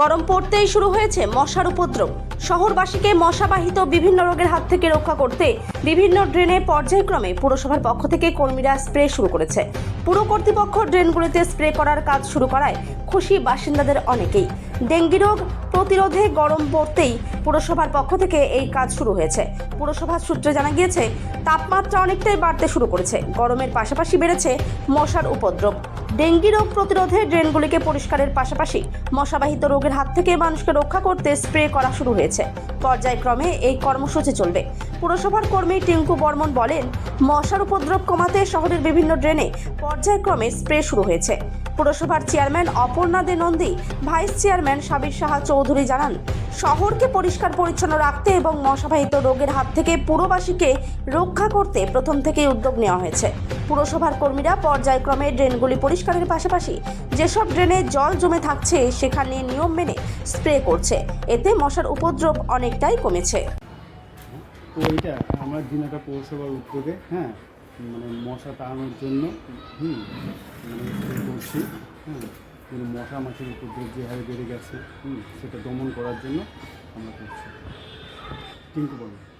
গরম পড়তেই শুরু হয়েছে মশার উপদ্রব। শহরবাসীকে মশাবাহিত বিভিন্ন রোগের হাত থেকে রক্ষা করতে বিভিন্ন ড্রেনে পর্যায়ক্রমে পুরসভার পক্ষ থেকে কর্মীরা স্প্রে শুরু করেছে। পুর কর্তৃপক্ষ ড্রেনগুলিতে স্প্রে করার কাজ শুরু করায় খুশি বাসিন্দাদের অনেকেই। ডেঙ্গি রোগ প্রতিরোধে গরম পড়তেই পুরসভার পক্ষ থেকে এই কাজ শুরু হয়েছে। পুরসভার সূত্রে জানা গিয়েছে, তাপমাত্রা অনেকটাই বাড়তে শুরু করেছে। গরমের পাশাপাশি বেড়েছে মশার উপদ্রব। ডেঙ্গি রোগ প্রতিরোধে ড্রেনগুলিকে পরিষ্কারের পাশাপাশি মশাবাহিত রোগের হাত থেকে মানুষকে রক্ষা করতে স্প্রে করা শুরু হয়েছে। পর্যায়ক্রমে এই কর্মসূচি চলবে। পুরসভার কর্মী টিঙ্কু বর্মন বলেন, মশার উপদ্রব কমাতে শহরের বিভিন্ন ড্রেনে পর্যায়ক্রমে স্প্রে শুরু হয়েছে। পুরসভার chairman Aparna De Nandi, vice chairman Sabir Saha Chowdhury জানান, শহরকে পরিষ্কার পরিচ্ছন্ন রাখতে এবং মশাবাহিত রোগের হাত থেকে পুরবাসীকে রক্ষা করতে প্রথম থেকেই উদ্যোগ নেওয়া হয়েছে। পুরসভার কর্মীরা পর্যায়ক্রমে ড্রেনগুলি পরিষ্কারের পাশাপাশি যেসব ড্রেনে জল জমে থাকছে সেখানে নিয়ম মেনে স্প্রে করছে। এতে মশার উপদ্রব অনেকটাই কমেছে। তো দিনাটা পৌরসভার উদ্যোগে হ্যাঁ মানে মশা তাড়ানোর জন্য, হুম মানে করছি হ্যাঁ মশা মাছির উপদ্রব যে হারে বেড়ে গেছে, হুম, সেটা দমন করার জন্য আমরা করছি। টিঙ্কু বলো।